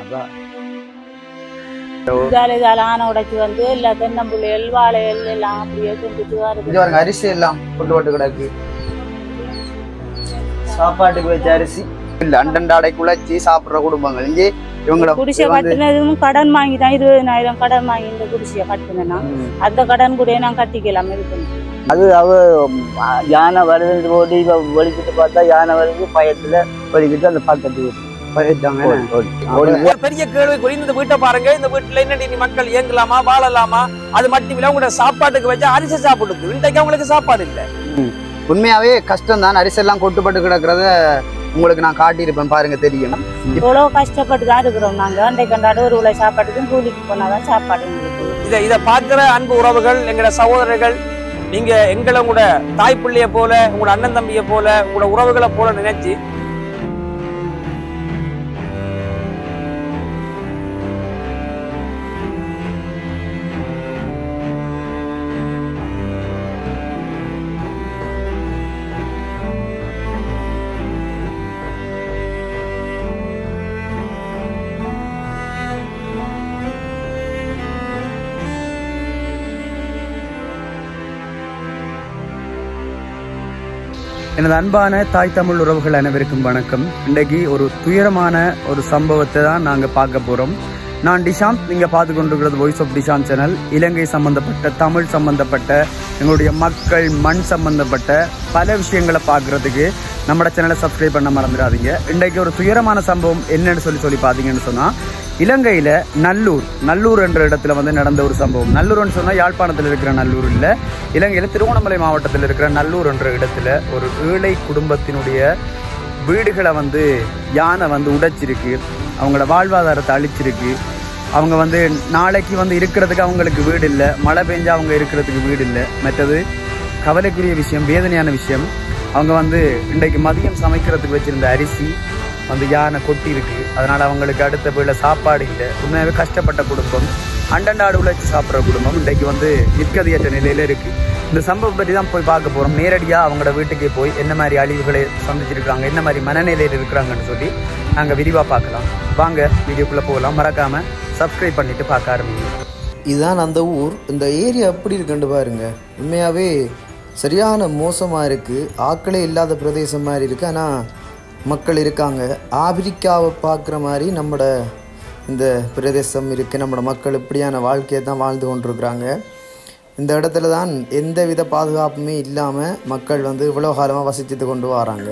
அதான் ஆனை உடைச்சு வந்து எல்லா தென்னம்புள்ளைகள் வாழைகள் எல்லாம் அப்படியே கொண்டுட்டு வருது அரிசி எல்லாம் கொண்டு போட்டு கிடக்கு சாப்பாட்டுக்கு வச்ச அரிசி இல்ல அண்டண்டாடை குழச்சி சாப்பிடுற குடும்பங்கள் இங்கே இவங்கள குடிசை கட்டினதும் கடன் வாங்கி தான் இருபதாயிரம் கடன் வாங்கி இந்த குடிசையை கட்டினேன்னா ம், அந்த கடன் கூட நான் கட்டிக்கலாம் இருக்கு அது அவ யானை வருதுன்னு போட்டு இவ வெளிக்கிட்டு பார்த்தா யானை வருது பயத்துல வெளிக்கிட்டு அந்த பக்கத்து. ஓடி, ஓடி. ஓடி. பெரிய கேள்வி இந்த வீட்டை பாருங்க. இந்த வீட்டுல என்ன நீ மக்கள்? இயங்கலாமா வாழலாமா? அது மட்டும் இல்ல உங்களோட சாப்பாட்டுக்கு வச்சா அரிசி சாப்பிடுது இன்றைக்கு அவங்களுக்கு சாப்பாடு இல்ல. உண்மையாவே கஷ்டம் தான் அரிசி எல்லாம் கொட்டுப்பட்டு கிடக்குறத உங்களுக்கு நான் காட்டியிருப்பேன். பாருங்க தெரியும். இவ்வளவு கஷ்டப்பட்டு தான் இருக்கிறோம் நாங்க. அண்டை கண்டாடு ஒரு உள்ள சாப்பாட்டுக்கும் கூலிக்கு போனாதான் சாப்பாடு இத இத பாக்குற அன்பு உறவுகள் எங்களோட சகோதரர்கள் நீங்க எங்களை உங்களோட தாய் பிள்ளைய போல உங்களோட அண்ணன் தம்பியை போல உங்களோட உறவுகளை போல நினைச்சு எனது அன்பான தாய் தமிழ் உறவுகள் அனைவருக்கும் வணக்கம். இன்றைக்கு ஒரு துயரமான ஒரு சம்பவத்தை தான் நாங்கள் பார்க்க போகிறோம் நான் டிஷாந்த் நீங்கள் பார்த்து கொண்டிருக்கிறது voice of Dishanth channel Ilangai சம்மந்தப்பட்ட தமிழ் சம்மந்தப்பட்ட எங்களுடைய மக்கள் மண் சம்மந்தப்பட்ட பல விஷயங்களை பார்க்குறதுக்கு நம்மளோட சேனலை சப்ஸ்கிரைப் பண்ண மறந்துடாதீங்க. இன்றைக்கு ஒரு துயரமான சம்பவம் என்னன்னு சொல்லி சொல்லி பார்த்தீங்கன்னு சொன்னால் இலங்கையில் நல்லூர் நல்லூர் என்ற இடத்துல வந்து நடந்த ஒரு சம்பவம். நல்லூர்னு சொன்னால் யாழ்ப்பாணத்தில் இருக்கிற நல்லூர் இல்லை. இலங்கையில் திருவண்ணாமலை மாவட்டத்தில் இருக்கிற நல்லூர் என்ற இடத்துல ஒரு ஏழை குடும்பத்தினுடைய வீடுகளை வந்து யானை வந்து உடைச்சிருக்கு. அவங்களோட வாழ்வாதாரத்தை அழிச்சிருக்கு. அவங்க வந்து நாளைக்கு வந்து இருக்கிறதுக்கு அவங்களுக்கு வீடு இல்லை. மழை பெஞ்சா அவங்க இருக்கிறதுக்கு வீடு இல்லை. மற்றது கவலைக்குரிய விஷயம் வேதனையான விஷயம். அவங்க வந்து இன்றைக்கு மதியம் சமைக்கிறதுக்கு வச்சுருந்த அரிசி வந்து யானை கொட்டி இருக்கு அதனால அவங்களுக்கு அடுத்த போயில் சாப்பாடு இல்லை. உண்மையாகவே கஷ்டப்பட்ட குடும்பம். அண்டண்டாடு உழைச்சி சாப்பிட்ற குடும்பம் இன்றைக்கு வந்து நிற்கதியற்ற நிலையில இருக்கு. இந்த சம்பவம் பற்றி தான் போய் பார்க்க போகிறோம் நேரடியாக அவங்களோட வீட்டுக்கே போய் என்ன மாதிரி அழிவுகளை சந்திச்சிருக்காங்க என்ன மாதிரி மனநிலையில் இருக்கிறாங்கன்னு சொல்லி நாங்கள் விரிவாக பார்க்கலாம். வாங்க வீடியோக்குள்ளே போகலாம். மறக்காம சப்ஸ்கிரைப் பண்ணிட்டு பார்க்க ஆரம்பிங்க இதுதான் அந்த ஊர். இந்த ஏரியா எப்படி இருக்குன்னு பாருங்க. உண்மையாகவே சரியான மோசமாக இருக்குது ஆக்களே இல்லாத பிரதேசம் மாதிரி இருக்குது ஆனால் மக்கள் இருக்காங்க. ஆப்பிரிக்காவை பார்க்குற மாதிரி நம்மட இந்த பிரதேசம் இருக்குது நம்மளோட மக்கள் இப்படியான வாழ்க்கையை தான் வாழ்ந்து கொண்டிருக்கிறாங்க. இந்த இடத்துல தான் எந்த வித பாதுகாப்புமே இல்லாமல் மக்கள் வந்து இவ்வளோ காலமாக வசிச்சுட்டு கொண்டு வராங்க.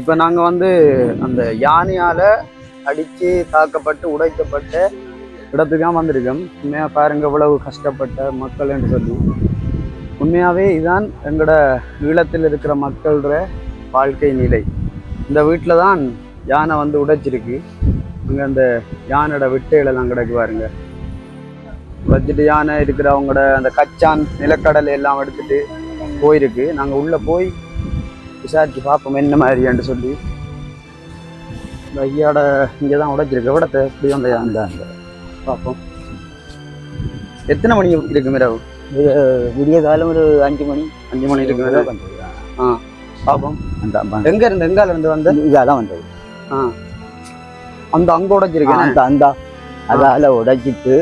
இப்போ நாங்கள் வந்து அந்த யானையால் அடித்து தாக்கப்பட்டு உடைக்கப்பட்ட இடத்துக்கு தான் வந்திருக்கோம். உண்மையாக பாருங்க இவ்வளவு கஷ்டப்பட்ட மக்கள் என்று சொல்லி. உண்மையாகவே இதுதான் எங்களோட ஈழத்தில் இருக்கிற மக்களோட வாழ்க்கை நிலை. இந்த வீட்டில் தான் யானை வந்து உடைச்சிருக்கு. அங்கே அந்த யானையோட விட்டைகளெல்லாம் கிடக்கு பாருங்க. வச்சுட்டு யானை இருக்கிற அவங்களோட அந்த கச்சான் நிலக்கடலை எல்லாம் எடுத்துட்டு போயிருக்கு. நாங்கள் உள்ளே போய் விசாரிச்சு பார்ப்போம் என்ன மாதிரியான்னு சொல்லி. இந்த ஐயாட இங்கே தான் உடைச்சிருக்கு. விடத்தை எப்படி வந்த அந்த அந்த பார்ப்போம். எத்தனை மணி இருக்கு மிரவு விடிய காலம் ஒரு அஞ்சு மணி. அஞ்சு மணி இருக்கு மிரவு பார்ப்போம் அந்த எங்க இருந்து எங்கால இருந்து வந்து? இதாதான் வந்தது. அந்த அங்க உடைச்சிருக்கு அந்த அந்த. அதால உடைச்சிட்டு.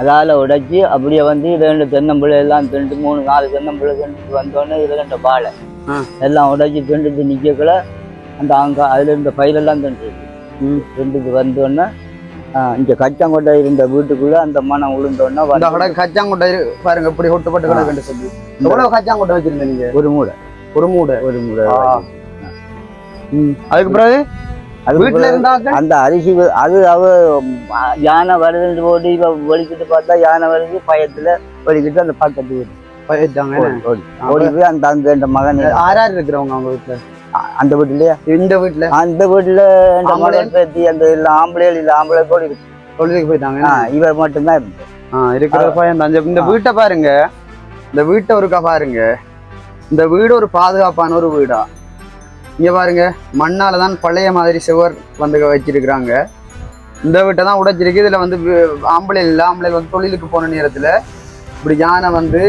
அதால உடைச்சி அப்படியே வந்து ரெண்டு தென்னம்பிள்ளை எல்லாம் ரெண்டு மூணு நாலு தென்னம்பிள்ளை திண்டுட்டு வந்தோடனே இதுல ரெண்டு ஆ. எல்லாம் உடைச்சி திண்டுட்டு நிக்கக்குள்ள அந்த அங்க அதுல இருந்த பயிரெல்லாம் திண்டுருக்கு ம். திண்டுட்டு வந்தோடனே இங்க கச்சங்கொட்டை இருந்த வீட்டுக்குள்ள அந்த மனம் உளுந்தோடனே கச்சாங்கொட்டை பாருங்க இப்படி ஒட்டுப்பட்டு கிடக்குன்னு சொல்லி. எவ்வளவு கச்சாங்கொட்டை வச்சிருந்தீங்க ஒரு மூடை ஒரு மூடை ஒரு மூடை. அதுக்கு பிறகு? அது வீட்டுல இருந்தாக்க அந்த அரிசி அது அவ யானை வருதுன்னு போட்டு இவ வெளிக்கிட்டு பார்த்தா யானை வருது பயத்துல வெளிக்கிட்டு அந்த பக்கத்து வீடு போயிட்டாங்க ஓடி ஓடி. ஓடி போய் அந்த அங்க இந்த மகன் ஆறாறு இருக்கிறவங்க அவங்க வீட்டுல அந்த வீட்டுலயே? இந்த வீட்டுல அந்த வீட்டுல ஆம்பளை? மகன் பேத்தி அந்த இல்ல ஆம்பளைகள் இல்ல ஆம்பளை கூட தொழிலுக்கு போயிட்டாங்க இவர் மட்டும்தான் இருக்கு இருக்கிற பையன் இந்த வீட்டை பாருங்க. இந்த வீட்டை ஒருக்கா பாருங்க. இந்த வீடு ஒரு பாதுகாப்பான ஒரு வீடா? இங்க பாருங்க மண்ணால தான் பழைய மாதிரி சுவர் வந்து வச்சிருக்கிறாங்க. இந்த வீட்டை தான் உடைச்சிருக்கு. இதுல வந்து ஆம்பளை இல்லை ஆம்பளை வந்து தொழிலுக்கு போன நேரத்துல இப்படி யானை வந்து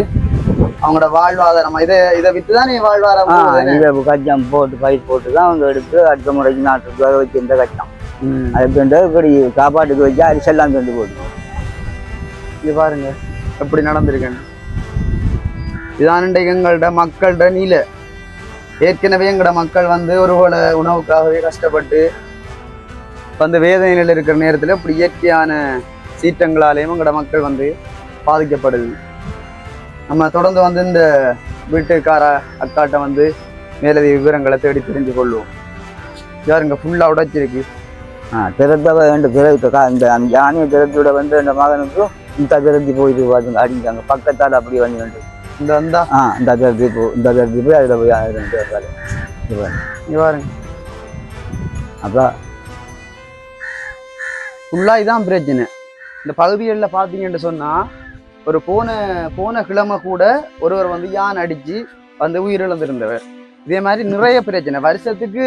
அவங்களோட வாழ்வாதாரம் இதை இதை வித்து தான் நீ வாழ்வாதாரம். இதை கச்சம் போட்டு பயிர் போட்டு தான் அவங்க எடுத்து அடுத்த முறைக்கு நாட்டுக்கு வர வச்சு இந்த கச்சம். அதுக்கு இப்படி சாப்பாட்டுக்கு வச்சு அரிசெல்லாம் கொண்டு போட்டு இது பாருங்க எப்படி நடந்திருக்கேன்னு. இதான் இன்றைக்கு எங்கள்ட மக்கள்கிட்ட நீல. ஏற்கனவே எங்களோட மக்கள் வந்து ஒரு போல உணவுக்காகவே கஷ்டப்பட்டு வந்து வேதனையில் இருக்கிற நேரத்தில் இப்படி இயற்கையான சீற்றங்களாலேயும் எங்களோட மக்கள் வந்து பாதிக்கப்படுது. நம்ம தொடர்ந்து வந்து இந்த வீட்டுக்கார அக்காட்ட வந்து மேலதி விவரங்களை தேடி தெரிஞ்சு கொள்வோம். யாருங்க ஃபுல்லாக உடைச்சிருக்கு. ஆ திறந்தவ ரெண்டு திறத்து இந்த அந்த யானையை திறத்தோட வந்து அந்த மகனுக்கும் இந்த திறந்து போயிட்டு பார்த்துங்க அடிஞ்சாங்க பக்கத்தால் அப்படி வந்து ரெண்டு இந்த வந்தா ஆ இந்த திறத்தி போ இந்த திறத்தி போய் அதில் போய் ரெண்டு பாருங்க. இங்க பாருங்க அப்புறம் ஃபுல்லாக இதான் பிரச்சனை இந்த பகுதிகளில் பார்த்தீங்கன்னு சொன்னால் ஒரு போன போன கிழமை கூட ஒருவர் வந்து யானை அடித்து வந்து உயிரிழந்திருந்தவர் இதே மாதிரி நிறைய பிரச்சனை வருஷத்துக்கு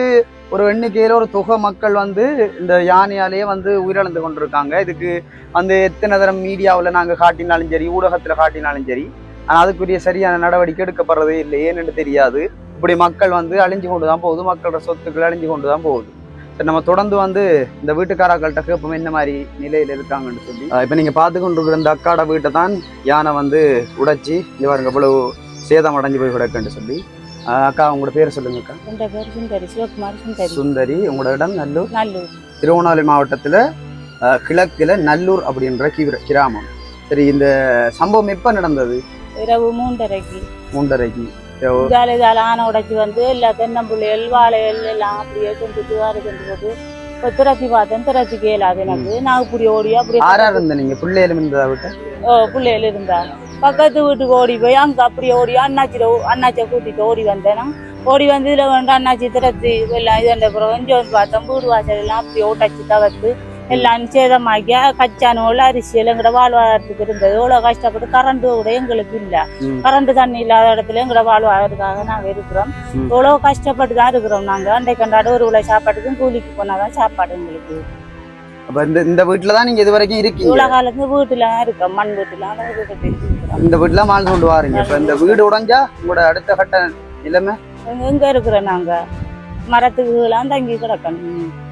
ஒரு எண்ணிக்கையில் ஒரு தொகை மக்கள் வந்து இந்த யானையாலேயே வந்து உயிரிழந்து கொண்டிருக்காங்க இதுக்கு வந்து எத்தனை தரம் மீடியாவில் நாங்கள் காட்டினாலும் சரி ஊடகத்தில் காட்டினாலும் சரி ஆனால் அதுக்குரிய சரியான நடவடிக்கை எடுக்கப்படுறதே இல்லை. ஏன்னு தெரியாது. இப்படி மக்கள் வந்து அழிஞ்சு கொண்டு தான் போகுது. மக்களோட சொத்துக்கள் அழிஞ்சு கொண்டு தான் போகுது. சரி நம்ம தொடர்ந்து வந்து இந்த வீட்டுக்காராக்கள்கிட்ட கேட்போம் என்ன மாதிரி நிலையில இருக்காங்கன்னு சொல்லி. இப்ப நீங்க பார்த்து கொண்டிருக்கிற இந்த அக்காட வீட்டை தான் யானை வந்து உடைச்சி இங்க பாருங்க இவ்வளவு சேதம் அடைஞ்சு போய் கிடக்குன்னு சொல்லி. அக்கா உங்களோட பேர் சொல்லுங்க அக்கா. பேர் சுந்தரி சிவகுமார் சுந்தரி. சுந்தரி உங்களோட இடம் நல்லூர். நல்லூர். திருவண்ணாமலை மாவட்டத்துல கிழக்குல நல்லூர் அப்படின்ற கிர- கிராமம். சரி இந்த சம்பவம் எப்ப நடந்தது? இரவு மூன்றரைக்கு. மூன்றரைக்கு. இதால இதால ஆனை உடைச்சி வந்து எல்லா தென்னம்புள்ளைகள் வாழைகள் எல்லாம் அப்படியே கொண்டுட்டு வாரி கொண்டு போட்டு இப்போ திரட்டி பார்த்தேன். திரட்டி கேளாது எனக்கு நான் இப்படி ஓடி அப்படியே ஆறா இருந்த நீங்க? பிள்ளையிலும் இருந்ததா விட்ட? ஓ, பிள்ளைகள் இருந்தா. பக்கத்து வீட்டுக்கு ஓடி போய் அங்க அப்படியே ஓடி அண்ணாச்சிட அண்ணாச்சியை கூட்டிட்டு ஓடி வந்தேன். ஓடி வந்து இதுல வந்து அண்ணாச்சி திரத்தி எல்லாம் இது அப்புறம் கொஞ்சம் பார்த்தோம் வீடு வாசல் எல்லாம் அப்படியே ஓட்டாச்சு தவிர்த்து எல்லாம் சேதமாக்கி கச்சானோல அரிசி எல்லாம் எங்கட வாழ்வாதாரத்துக்கு இருந்தது. எவ்வளோ கஷ்டப்பட்டு கரண்ட் கூட எங்களுக்கு இல்ல. கரண்ட் தண்ணி இல்லாத இடத்துல எங்கட வாழ்வாதாரத்துக்காக நாங்க இருக்கிறோம். ம். எவ்வளோ கஷ்டப்பட்டு தான் இருக்கிறோம் நாங்க. அண்டை கண்டாடு ஒரு உள்ள சாப்பாட்டுக்கும் கூலிக்கு போனாதான் சாப்பாடு எங்களுக்கு. அப்ப இந்த இந்த வீட்டுல தான் நீங்க இது வரைக்கும் இருக்கீங்க? இவ்வளோ காலத்து வீட்டுல தான் இருக்கோம். மண் வீட்டுல தான் இந்த வீட்டுல வாழ்ந்து கொண்டு வாருங்க. இப்ப இந்த வீடு உடைஞ்சா உங்களோட அடுத்த கட்ட நிலைமை? எங்க- இருக்கிறோம் நாங்க? மரத்துக்கு எல்லாம் தங்கி கிடக்கணும்.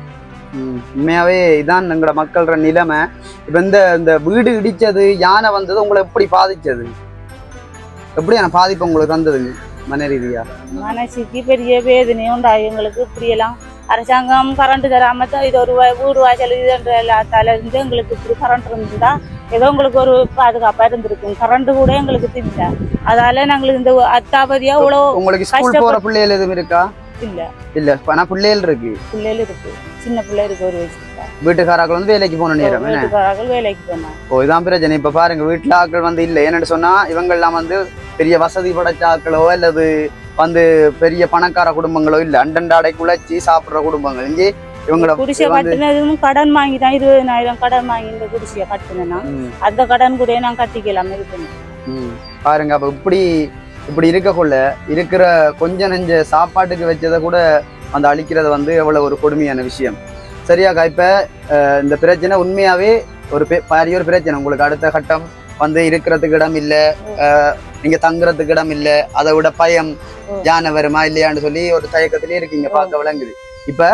ம், உண்மையாவே இதான் எங்களோட மக்களோட நிலைமை. இப்ப இந்த இந்த வீடு இடிச்சது யானை வந்தது உங்களை எப்படி பாதிச்சது? எப்படியான பாதிப்பு உங்களுக்கு வந்ததுங்க மன ரீதியா மனசுக்கு பெரிய வேதனை உண்டாகும் எங்களுக்கு இப்படியெல்லாம். அரசாங்கம் கரண்ட் தராம தான் இது ஒரு வீடு வாசல் இது எல்லாத்தால இருந்து எங்களுக்கு இப்படி கரண்ட் இருந்துதா? ஏதோ உங்களுக்கு ஒரு பாதுகாப்பா இருந்திருக்கும். கரண்ட் கூட எங்களுக்கு தில்ல அதால நாங்களுக்கு இந்த அத்தாபதியா இவ்வளோ உங்களுக்கு ஸ்கூல் போற பிள்ளைகள் எதுவும் இருக்கா? இல்ல. இல்ல ஆனா பிள்ளைகள் இருக்கு. பிள்ளைகள் இருக்கு. சின்ன பிள்ளை இருக்கு ஒரு வயசு வீட்டுக்காராக்கள் வந்து வேலைக்கு போன நேரம் என்ன? வீட்டுக்காரர்கள் வேலைக்கு போனாங்க ஓ இதான் பிரச்சனை. இப்ப பாருங்க வீட்டுல ஆட்கள் வந்து இல்ல. என்னன்னு சொன்னா இவங்க எல்லாம் வந்து பெரிய வசதி படைச்ச ஆட்களோ அல்லது வந்து பெரிய பணக்கார குடும்பங்களோ இல்ல. அண்டண்டாடை குழைச்சி சாப்பிடுற குடும்பங்கள். இங்கே இவங்களோட குடிசை கட்டினதும் கடன் வாங்கி தான் இருபதாயிரம் கடன் வாங்கி இந்த குடிசையை கட்டினேன்னா ம், அந்த கடன் கூட நான் கட்டிக்கலாம் இருக்கணும். ம். பாருங்க அப்ப இப்படி இப்படி இருக்கக்குள்ள இருக்கிற கொஞ்ச நெஞ்ச சாப்பாட்டுக்கு வச்சதை கூட அந்த அழிக்கிறது வந்து எவ்வளவு ஒரு கொடுமையான விஷயம். சரியாக்கா இப்ப இந்த பிரச்சனை உண்மையாவே ஒரு பெ- பாரிய ஒரு பிரச்சனை. உங்களுக்கு அடுத்த கட்டம் வந்து இருக்கிறதுக்கு இடம் இல்லை அஹ், நீங்க தங்குறதுக்கு இடம் இல்லை அதை விட பயம் ஓ. யானை வருமா இல்லையான்னு சொல்லி ஒரு தயக்கத்திலே இருக்கீங்க பார்க்க விளங்குது. இப்ப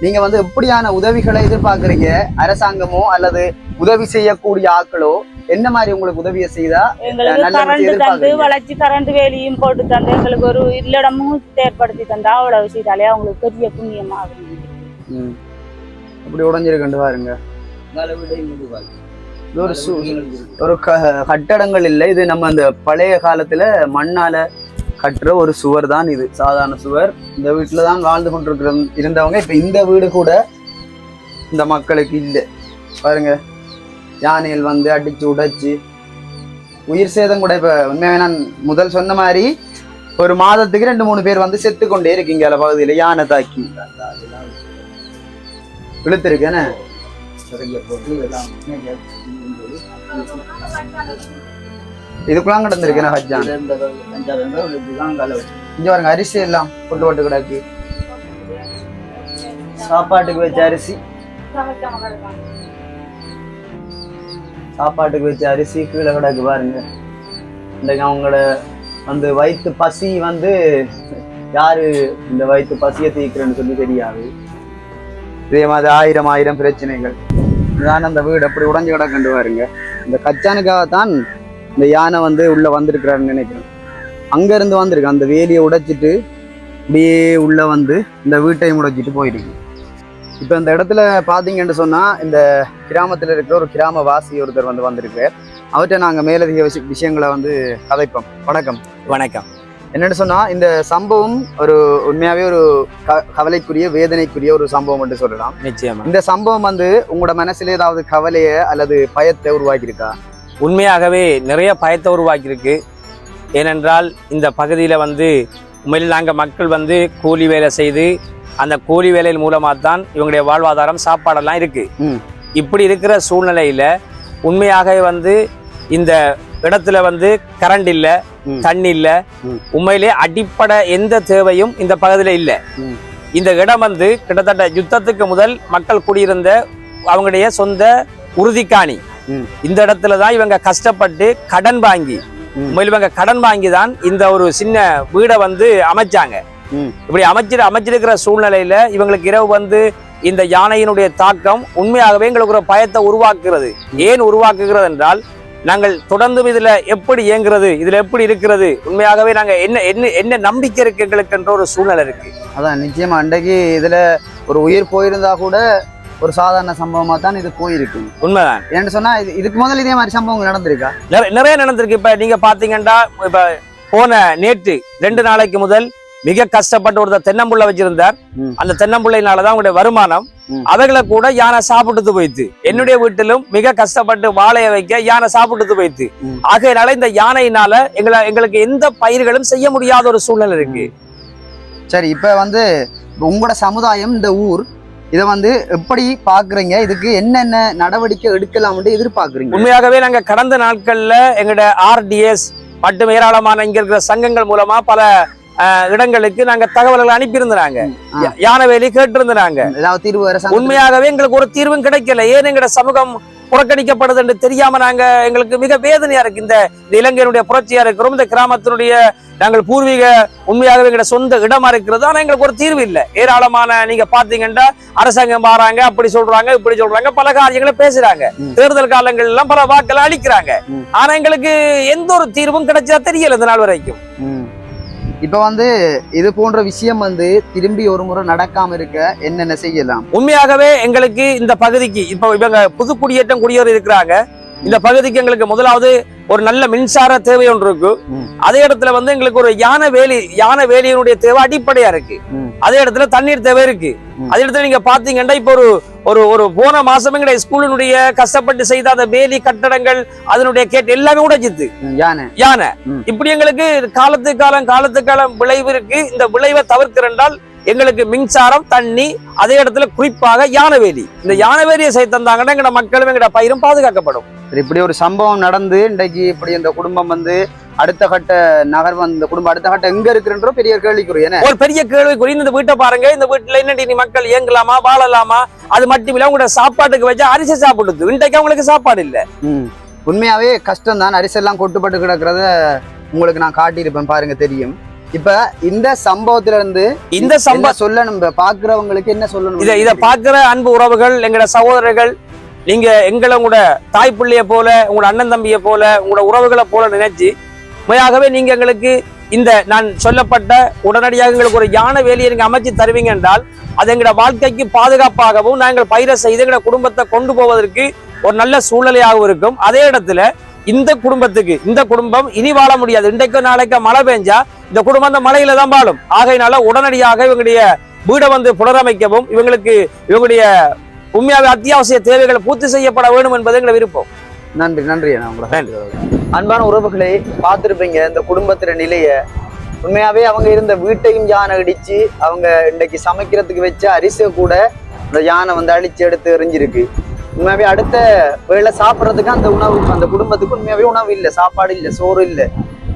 நீங்க வந்து எப்படியான உதவிகளை எதிர்பார்க்குறீங்க? அரசாங்கமோ அல்லது உதவி செய்யக்கூடிய ஆட்களோ என்ன மாதிரி உங்களுக்கு உதவியை செய்தா? எங்களுக்கு கரண்ட் தந்து. வளைச்சு கரண்ட் வேலியும் போட்டு தந்து எங்களுக்கு ஒரு இல்லடமும் ஏற்படுத்தி தந்தா அவ்வளவு செய்தாலே அவங்களுக்கு பெரிய புண்ணியமாகும். ம். அப்படி உடஞ்சிருக்கண்டு பாருங்க. ஒரு ஒரு கட்டடங்கள் இல்லை. இது நம்ம அந்த பழைய காலத்துல மண்ணால கட்டுற ஒரு சுவர் தான் இது. சாதாரண சுவர். இந்த வீட்டுல தான் வாழ்ந்து கொண்டிருக்கிற இருந்தவங்க. இப்ப இந்த வீடு கூட இந்த மக்களுக்கு இல்லை. பாருங்க. யானைகள் வந்து அடிச்சு உடைச்சு உயிர் சேதம் கூட இப்ப உண்மையாக நான் முதல் சொன்ன மாதிரி ஒரு மாதத்துக்கு ரெண்டு மூணு பேர் வந்து செத்து கொண்டே இருக்கீங்க அந்த பகுதியில யானை தாக்கி. இழுத்துருக்கேன்னு இதுக்குலாம் கிடந்திருக்கேன் ஹஜ்ஜான்? இங்க பாருங்க அரிசி எல்லாம் பொட்டு போட்டு கிடக்கு. சாப்பாட்டுக்கு வச்ச அரிசி. சாப்பாட்டுக்கு வச்ச அரிசி கீழே கிடக்கு பாருங்க. இன்றைக்கு அவங்களோட அந்த வயிற்று பசி வந்து யாரு இந்த வயிற்று பசியை தீர்க்கிறேன்னு சொல்லி தெரியாது. இதே மாதிரி ஆயிரம் ஆயிரம் பிரச்சனைகள். இதான் அந்த வீடு அப்படி உடஞ்சு கிடக்குண்டு பாருங்க. இந்த கச்சானுக்காக தான் இந்த யானை வந்து உள்ள வந்திருக்கிறாருன்னு நினைக்கிறேன். அங்கேருந்து வந்திருக்கு. அந்த வேலியை உடைச்சிட்டு அப்படியே உள்ள வந்து இந்த வீட்டையும் உடைச்சிட்டு போயிருக்கு. இப்போ இந்த இடத்துல பார்த்தீங்கன்னு சொன்னா இந்த கிராமத்துல இருக்கிற ஒரு கிராம வாசி ஒருத்தர் வந்து வந்திருக்கு அவர்கிட்ட நாங்க மேலதிக விஷ- விஷயங்களை வந்து கதைப்போம். வணக்கம். வணக்கம். என்னன்னு சொன்னா இந்த சம்பவம் ஒரு உண்மையாவே ஒரு க- கவலைக்குரிய வேதனைக்குரிய ஒரு சம்பவம் என்று சொல்லலாம். நிச்சயமா. இந்த சம்பவம் வந்து உங்களோட மனசுல ஏதாவது கவலைய அல்லது பயத்தை உருவாக்கியிருக்கா? உண்மையாகவே நிறைய பயத்தை உருவாக்கியிருக்கு. ஏனென்றால் இந்த பகுதியில் வந்து உண்மையில் நாங்கள் மக்கள் வந்து கூலி வேலை செய்து அந்த கூலி வேலையின் மூலமாக தான் இவங்களுடைய வாழ்வாதாரம் சாப்பாடெல்லாம் இருக்கு ம். இப்படி இருக்கிற சூழ்நிலையில உண்மையாகவே வந்து இந்த இடத்துல வந்து கரண்ட் இல்லை. தண்ணி இல்லை. உண்மையிலே அடிப்படை எந்த தேவையும் இந்த பகுதியில் இல்லை. இந்த இடம் வந்து கிட்டத்தட்ட யுத்தத்துக்கு முதல் மக்கள் குடியிருந்த அவங்களுடைய சொந்த உறுதிக்காணி. இந்த இடத்துல தான் இவங்க கஷ்டப்பட்டு கடன் வாங்கி. உண்மையில் இவங்க கடன் வாங்கி தான் இந்த ஒரு சின்ன வீடை வந்து அமைச்சாங்க. இப்படி அமைச்சிரு அமைச்சிருக்கிற சூழ்நிலையில இவங்களுக்கு இரவு வந்து இந்த யானையினுடைய தாக்கம் உண்மையாகவே எங்களுக்கு ஒரு பயத்தை உருவாக்குகிறது. ஏன் உருவாக்குகிறது என்றால் நாங்கள் தொடர்ந்தும் இதுல எப்படி இயங்குறது இதுல எப்படி இருக்கிறது உண்மையாகவே நாங்க என்ன என்ன என்ன நம்பிக்கை இருக்கு எங்களுக்கு என்ற ஒரு சூழ்நிலை இருக்கு. அதான் நிச்சயமா அன்றைக்கு இதுல ஒரு உயிர் போயிருந்தா கூட ஒரு சாதாரண சம்பவமா தான் இது போயிருக்கு. உண்மைதான். ஏன்னு சொன்னா இது இதுக்கு முதல்ல இதே மாதிரி சம்பவங்கள் நடந்திருக்கா? நிறைய நடந்திருக்கு. இப்ப நீங்க பாத்தீங்கன்னா இப்ப போன நேற்று ரெண்டு நாளைக்கு முதல் மிக கஷ்டப்பட்டு ஒருத்தர் தென்னம்புள்ள வச்சிருந்தார். அந்த தென்னம்புள்ளையினாலதான் அவங்களுடைய வருமானம். ம். அவைகளை கூட யானை சாப்பிட்டு போயிடுது என்னுடைய வீட்டிலும் மிக கஷ்டப்பட்டு வாழைய வைக்க யானை சாப்பிட்டு போயிடுது ம். ஆகையினால இந்த யானையினால எங்களை எங்களுக்கு எந்த பயிர்களும் செய்ய முடியாத ஒரு சூழ்நிலை இருக்கு. சரி இப்ப வந்து உங்களோட சமுதாயம் இந்த ஊர் இதை வந்து எப்படி பாக்குறீங்க இதுக்கு என்னென்ன நடவடிக்கை எடுக்கலாம்னு எதிர்பார்க்குறீங்க? உண்மையாகவே நாங்க கடந்த நாட்கள்ல எங்களோட ஆர்டிஎஸ் மற்றும் ஏராளமான இங்க இருக்கிற சங்கங்கள் மூலமா பல இடங்களுக்கு நாங்க தகவல்களை அனுப்பியிருந்தாங்க ஆ. யானை வேலி கேட்டிருந்தாங்க உண்மையாகவே எங்களுக்கு ஒரு தீர்வும் கிடைக்கல. ஏன் எங்கட சமூகம் புறக்கணிக்கப்படுது என்று தெரியாம நாங்க எங்களுக்கு மிக வேதனையா இருக்கு. இந்த இலங்கையினுடைய புரட்சியா இருக்கிறோம். இந்த கிராமத்தினுடைய நாங்கள் பூர்வீக உண்மையாகவே எங்கட சொந்த இடமா இருக்கிறது. ஆனா எங்களுக்கு ஒரு தீர்வு இல்லை. ஏராளமான நீங்க பாத்தீங்கன்னா அரசாங்கம் பாறாங்க அப்படி சொல்றாங்க இப்படி சொல்றாங்க பல காரியங்களை பேசுறாங்க. தேர்தல் காலங்கள் எல்லாம் பல வாக்களை அளிக்கிறாங்க. ஆனா எங்களுக்கு எந்த ஒரு தீர்வும் கிடைச்சா தெரியல இந்த நாள் வரைக்கும். இப்ப வந்து இது போன்ற விஷயம் வந்து திரும்பி ஒரு முறை நடக்காம இருக்க என்னென்ன செய்யலாம் உண்மையாகவே எங்களுக்கு இந்த பகுதிக்கு இப்ப இவங்க புது குடியேற்றம் குடியேறி இருக்கிறாங்க இந்த பகுதிக்கு எங்களுக்கு முதலாவது ஒரு நல்ல மின்சார தேவை ஒன்று இருக்கு. அதே இடத்துல வந்து எங்களுக்கு ஒரு யானை வேலி யானை வேலியினுடைய தேவை அடிப்படையா இருக்கு. அதே இடத்துல தண்ணீர் தேவை இருக்கு. அதே இடத்துல நீங்க பாத்தீங்கன்னா இப்ப ஒரு ஒரு ஒரு போன மாசம் எங்க ஸ்கூலினுடைய கஷ்டப்பட்டு செய்த அந்த வேலி கட்டடங்கள் அதனுடைய கேட் எல்லாமே உடைச்சித்து ம், யானை. யானை. இப்படி எங்களுக்கு காலத்து காலம் காலத்து காலம் விளைவு இருக்கு. இந்த விளைவை தவிர்க்கிறென்றால் எங்களுக்கு மின்சாரம் தண்ணி அதே இடத்துல குறிப்பாக யானவேலி இந்த யானவேலியை செய்து தந்தாங்கன்னா எங்கட மக்களும் எங்கட பயிரும் பாதுகாக்கப்படும். இப்படி ஒரு சம்பவம் நடந்து இன்றைக்கு இப்படி இந்த குடும்பம் வந்து அடுத்த கட்ட நகர்வு இந்த குடும்பம் அடுத்த கட்ட எங்க இருக்குன்ற பெரிய கேள்விக்குறி ஒரு பெரிய கேள்விக்குறி. இந்த வீட்டை பாருங்க. இந்த வீட்டுல என்ன மக்கள் இயங்கலாமா வாழலாமா? அது மட்டும் இல்ல உங்களோட சாப்பாட்டுக்கு வச்சா அரிசி சாப்பிடுது. இன்றைக்கு அவங்களுக்கு சாப்பாடு இல்ல. உண்மையாவே கஷ்டம் தான் அரிசெல்லாம் கொட்டுப்பட்டு கிடக்கிறத உங்களுக்கு நான் காட்டியிருப்பேன். பாருங்க தெரியும். இப்ப இந்த சம்பவத்துல இருந்து இந்த சம்ப என்ன சொல்லணும்? பாக்குறவங்களுக்கு என்ன சொல்லணும்? இத இத பாக்குற அன்பு உறவுகள் எங்கட சகோதரர்கள் நீங்க எங்களை உங்களோட தாய் பிள்ளைய போல உங்களோட அண்ணன் தம்பிய போல உங்களோட உறவுகளை போல நினைச்சு உண்மையாகவே நீங்க எங்களுக்கு இந்த நான் சொல்லப்பட்ட உடனடியாக எங்களுக்கு ஒரு யானை வேலியை நீங்க அமைச்சு தருவீங்க என்றால் அது எங்களோட வாழ்க்கைக்கு பாதுகாப்பாகவும் நாங்கள் பயிரை செய்து எங்களோட குடும்பத்தை கொண்டு போவதற்கு ஒரு நல்ல சூழ்நிலையாகவும் இருக்கும். அதே இடத்துல இந்த குடும்பத்துக்கு இந்த குடும்பம் இனி வாழ முடியாது. இன்றைக்கு நாளைக்கு மழை பெஞ்சா இந்த குடும்பம் அந்த மழையில தான் வாழும். ஆகையினால உடனடியாக இவங்களுடைய வீடை வந்து புனரமைக்கவும் இவங்களுக்கு இவங்களுடைய உண்மையாக அத்தியாவசிய தேவைகளை பூர்த்தி செய்யப்பட வேண்டும் என்பது எங்களை விருப்பம். நன்றி நன்றி உங்களை அன்பான உறவுகளே பார்த்திருப்பீங்க இந்த குடும்பத்துல நிலைய. உண்மையாவே அவங்க இருந்த வீட்டையும் யானை அடிச்சு அவங்க இன்னைக்கு சமைக்கிறதுக்கு வச்ச அரிசியை கூட இந்த யானை வந்து அழிச்சு எடுத்து எறிஞ்சிருக்கு உண்மையாவே அடுத்த வேளை சாப்பிட்றதுக்கு அந்த உணவு அந்த குடும்பத்துக்கு உண்மையாவே உணவு இல்லை சாப்பாடு இல்லை சோறு இல்லை.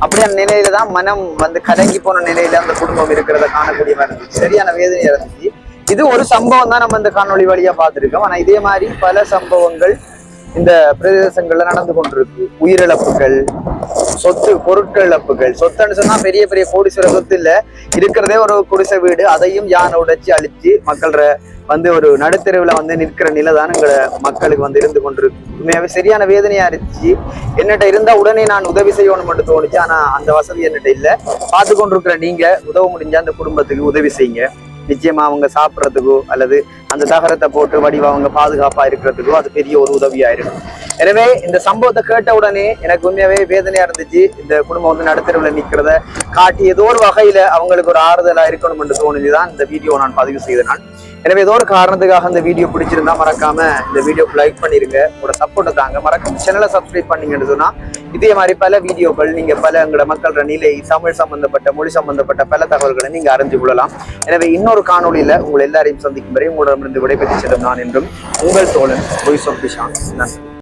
அப்படியான நிலையில தான் மனம் வந்து கலங்கி போன நிலையில அந்த குடும்பம் இருக்கிறத காணக்கூடிய இருந்துச்சு. சரியான வேதனையா இருந்துச்சு. இது ஒரு சம்பவம் தான் நம்ம இந்த காணொளி வழியா பார்த்திருக்கோம். ஆனா இதே மாதிரி பல சம்பவங்கள் இந்த பிரதேசங்கள்ல நடந்து கொண்டிருக்கு. உயிரிழப்புகள் சொத்து பொருட்கள் இழப்புகள் சொத்துன்னு சொன்னா பெரிய பெரிய கோடீஸ்வர சொத்து இல்ல. இருக்கிறதே ஒரு குடிசை வீடு. அதையும் யானை உடைச்சு அழிச்சு மக்கள் வந்து ஒரு நடுத்தெருவில் வந்து நிற்கிற நிலை தான் எங்களை மக்களுக்கு வந்து இருந்து கொண்டிருக்கு. உண்மையாகவே சரியான வேதனையா இருந்துச்சு. என்னட்ட இருந்தா உடனே நான் உதவி செய்யணும் மட்டும் தோணுச்சு. ஆனா அந்த வசதி என்னட்ட இல்ல. பார்த்து கொண்டிருக்கிற நீங்க உதவ முடிஞ்சா அந்த குடும்பத்துக்கு உதவி செய்யுங்க. நிச்சயமா அவங்க சாப்பிட்றதுக்கோ அல்லது அந்த தகரத்தை போட்டு வடிவா அவங்க பாதுகாப்பா இருக்கிறதுக்கோ அது பெரிய ஒரு உதவியா இருக்கும் எனவே இந்த சம்பவத்தை கேட்ட உடனே எனக்கு உண்மையாவே வேதனையா இருந்துச்சு. இந்த குடும்பம் வந்து நடுத்தரவில் நிக்கிறத காட்டி ஏதோ ஒரு வகையில அவங்களுக்கு ஒரு ஆறுதலா இருக்கணும் என்று தோணுதுதான் இந்த வீடியோ நான் பதிவு செய்தேன் நான் எனவே ஏதோ ஒரு காரணத்துக்காக இந்த வீடியோ பிடிச்சிருந்தா மறக்காம இந்த வீடியோ லைக் பண்ணிருங்க. உங்களோட சப்போர்ட்டை தாங்க. மறக்காம சேனலை சப்ஸ்கிரைப் பண்ணீங்கன்னு சொன்னா இதே மாதிரி பல வீடியோக்கள் நீங்க பல எங்களோட மக்களோட நிலை தமிழ் சம்பந்தப்பட்ட மொழி சம்பந்தப்பட்ட பல தகவல்களை நீங்க அறிஞ்சு கொள்ளலாம். எனவே இன்னொரு காணொலியில உங்களை எல்லாரையும் சந்திக்கும் வரை உங்களிடமிருந்து விடைபெற்று செல்லும் நான் என்றும் உங்கள் தோழன் வாய்ஸ் ஆஃப் நன்றி.